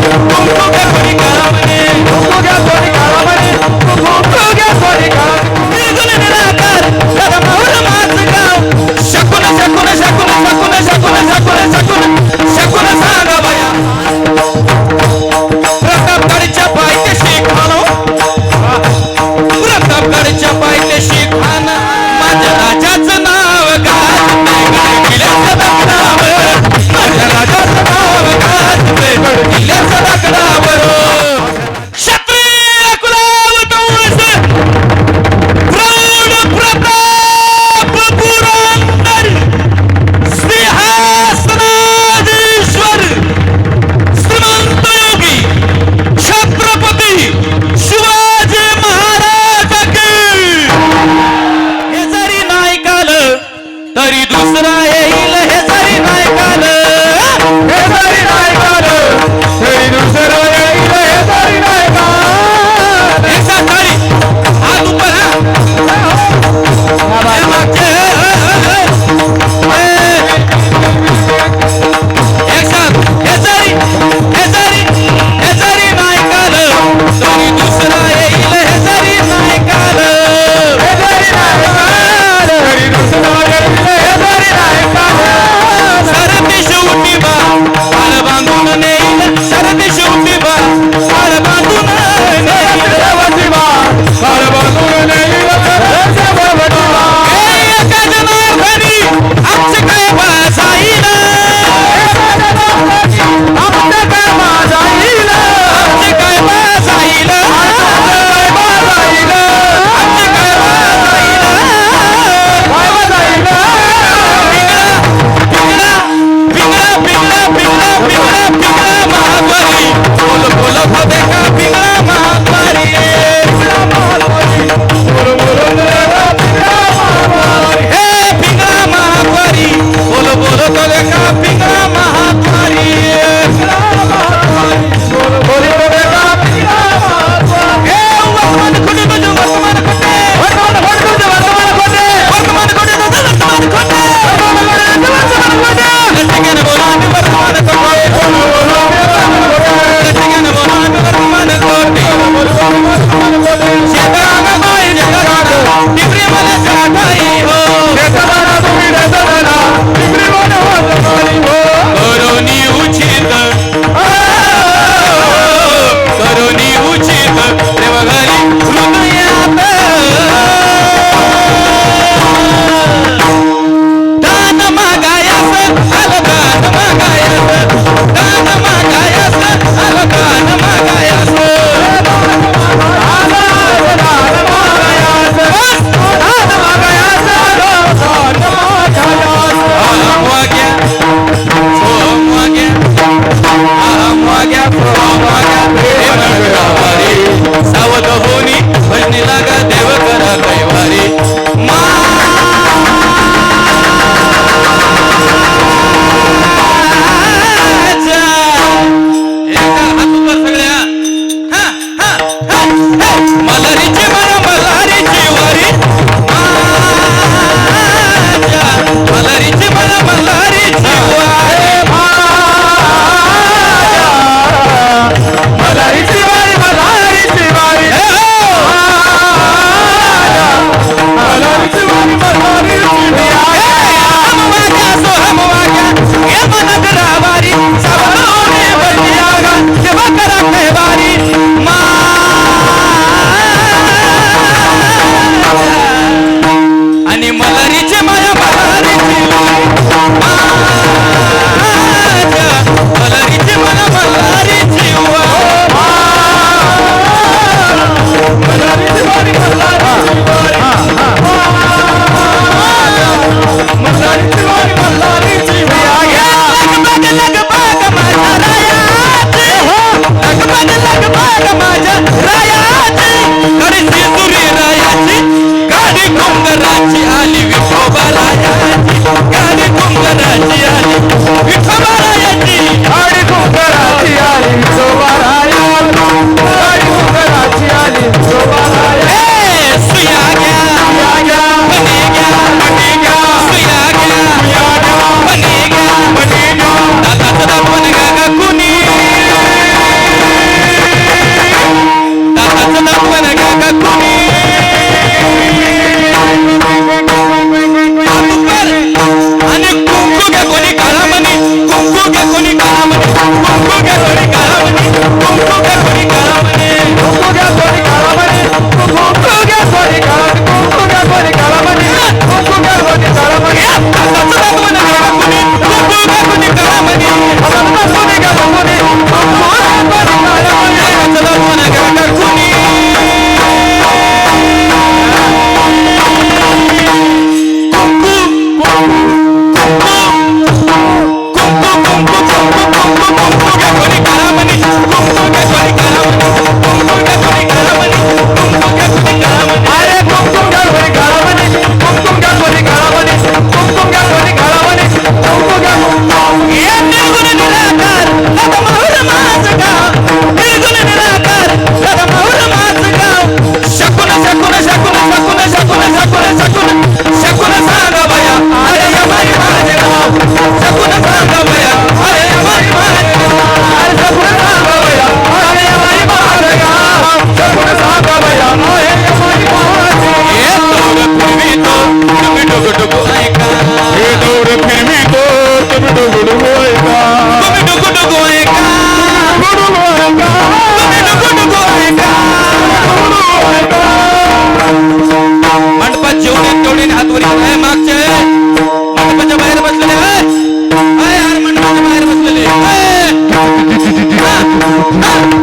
Come on, come on, हा,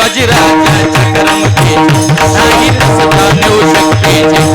शिवाजी राजा करमतीची नाही सदा नेऊ शकतेची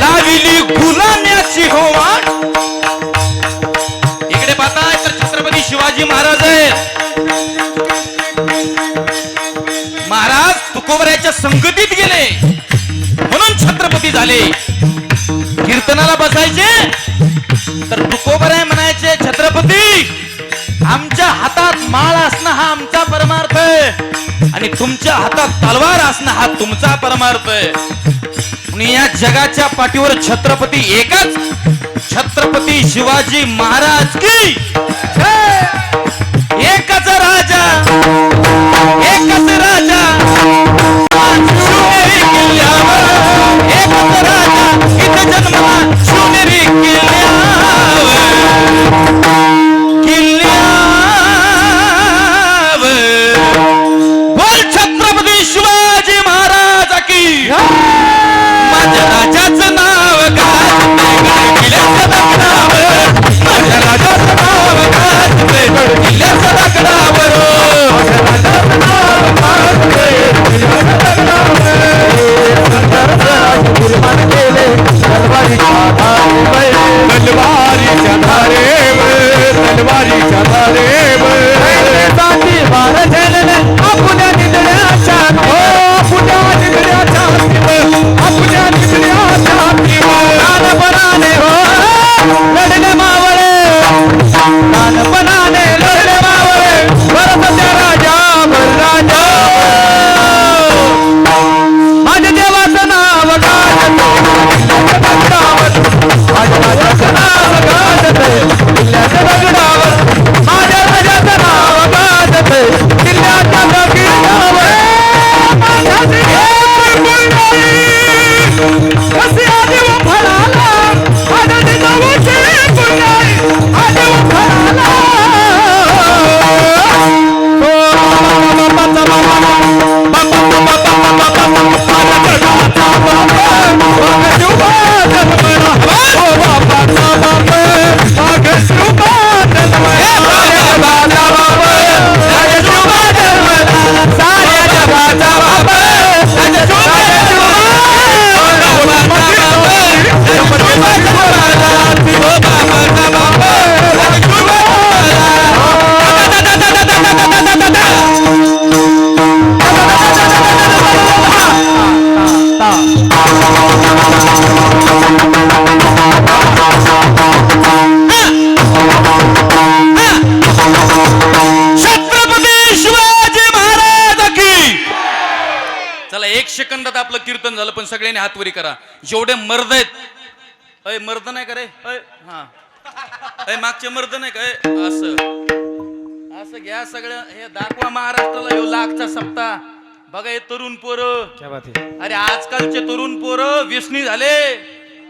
लाविली गुलाम्याची होवा इकडे पाहताय तर छत्रपती शिवाजी महाराज आहेत. महाराज तुकोबऱ्याच्या संगतीत गेले. म्हणून छत्रपती झाले. कीर्तनाला बसायचे. तर तुकोबऱ्या म्हणायचे छत्रपती आमच्या हातात माळ असणं हा आमचा परमार्थ आणि तुमच्या हातात तलवार असणं हा तुमचा परमार्थ आहे. आणि या जगाच्या पाठीवर छत्रपती एकच. छत्रपती शिवाजी महाराज की एकच राजा. एकच राजा. शिवनेरी किल्ल्यावर एकच राजा. इथे जन्मला शिवनेरी किल्ल्यावर. सगळ्यांनी हात वरी करा. जेवढे मर्द आहेत. अय मर्द नाही का रे? अय हा. अय मागचे मर्द नाही का? असं. असं घ्या सगळं. हे दाखवा महाराष्ट्राला ह्यो लाखचा सप्ताह. बघा हे तरुण पोरं. अरे आजकालचे तरुण पोरं व्यसनी झाले.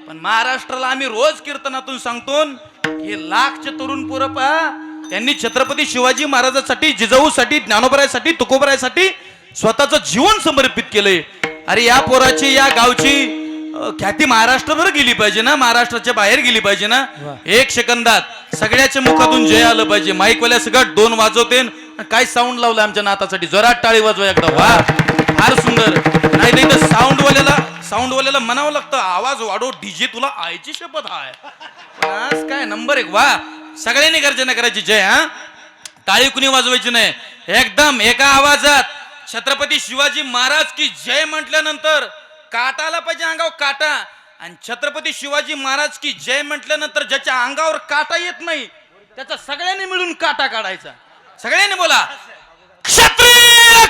पण महाराष्ट्राला आम्ही रोज कीर्तनातून सांगतो हे लाखचे तरुण पोरं पहा. त्यांनी छत्रपती शिवाजी महाराजांसाठी जिजाऊसाठी ज्ञानोबरायसाठी तुकोबरायसाठी स्वतःचं जीवन समर्पित केलंय. अरे या पोराची या गावची ख्याती महाराष्ट्रभर गेली पाहिजे ना? महाराष्ट्राच्या बाहेर गेली पाहिजे ना? एक सेकंदात सगळ्याच्या मुखातून जय आलं पाहिजे. माईकवाल्या सगळं दोन वाजवते काय साऊंड लावलं आमच्या नातासाठी? जोरात टाळी वाजवा एकदा. वा फार सुंदर. नाही नाही तर साऊंड वाल्याला साऊंड वाल्याला म्हणावं लागतं आवाज वाढव डीजे तुला आयची शपथ आहे. काय नंबर एक. वा सगळ्यांनी गर्जना करायची. जय हा? टाळी कुणी वाजवायची नाही. एकदम एका आवाजात. छत्रपती शिवाजी महाराज की जय म्हटल्यानंतर काटा आला पाहिजे अंगावर काटा आणि छत्रपती शिवाजी महाराज की जय म्हटल्यानंतर ज्याच्या अंगावर काटा येत नाही त्याचा सगळ्यांनी मिळून काटा काढायचा. सगळ्यांनी बोला क्षत्रिय